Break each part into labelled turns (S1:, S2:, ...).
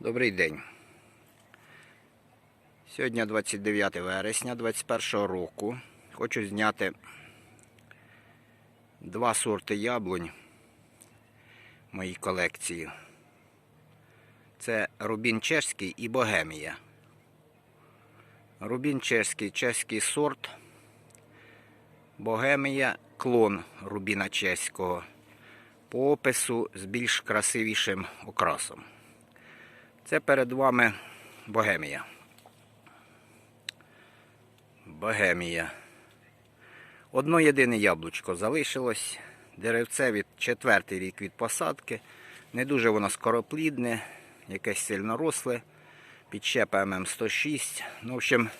S1: Добрий день. Сьогодні 29 вересня 2021 року. Хочу зняти два сорти яблунь в моїй колекції. Це Рубін чешський і Богемія. Рубін чешський чеський сорт. Богемія клон Рубіна чеського. По опису з більш красивішим окрасом. Це перед вами Богемія. Богемія. Одно єдине яблучко залишилось. Деревце від четвертий рік від посадки. Не дуже воно скороплідне, якесь сильно росле. Підщепа ММ106. Ну, в общем,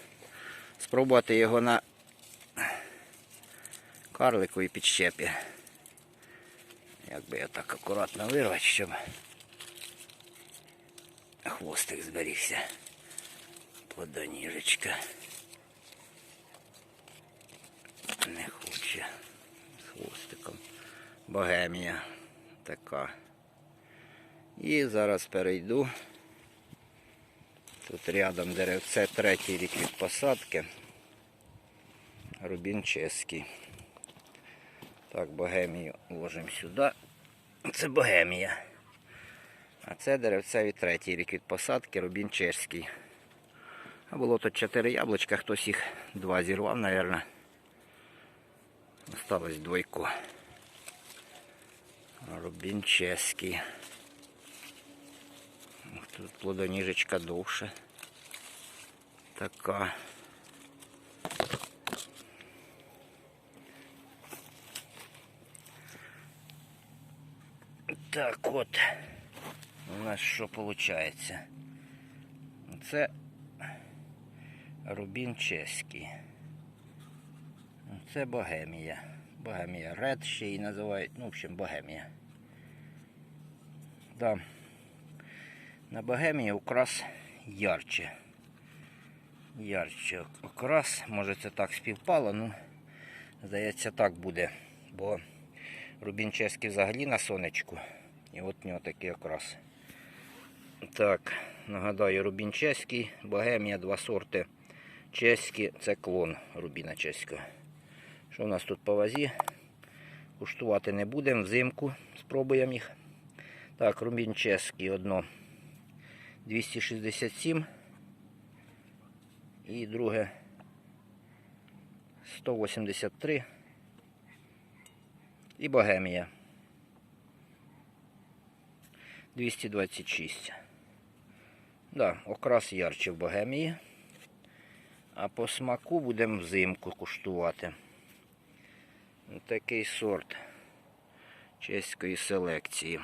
S1: спробувати його на карликовій підщепі. Як би я так акуратно вирвати, щоб хвостик зберігся. Плодоніжечка. Не хоче. З хвостиком. Богемія така. І зараз перейду. Тут рядом деревце третій рік від посадки. Рубін чеський. Так, богемію вложимо сюди. Це богемія. А це деревце від третій рік від посадки, рубін чешський. А було тут чотири яблучка, хтось їх два зірвав, мабуть. Осталось двойко. Рубін чеський. Тут плодоніжечка довше. Така. Так от. У нас що виходить? Це Рубін чеський. Це Богемія. Богемія Ред ще її називають. Ну, в общем, Богемія. Да. На Богемії окрас ярче. Ярче окрас. Може це так співпало, ну здається так буде. Бо Рубін чеський взагалі на сонечку. І от в нього такий окрас. Так, нагадаю, Рубін чеський, Богемія, два сорти чеські, це клон Рубіна чеського. Що у нас тут по вазі? Куштувати не будемо, взимку спробуємо їх. Так, Рубін чеський одно 267 і друге 183 і Богемія 226. Да, окрас ярче в Богемії. А по смаку будемо взимку куштувати. Такий сорт чеської селекції.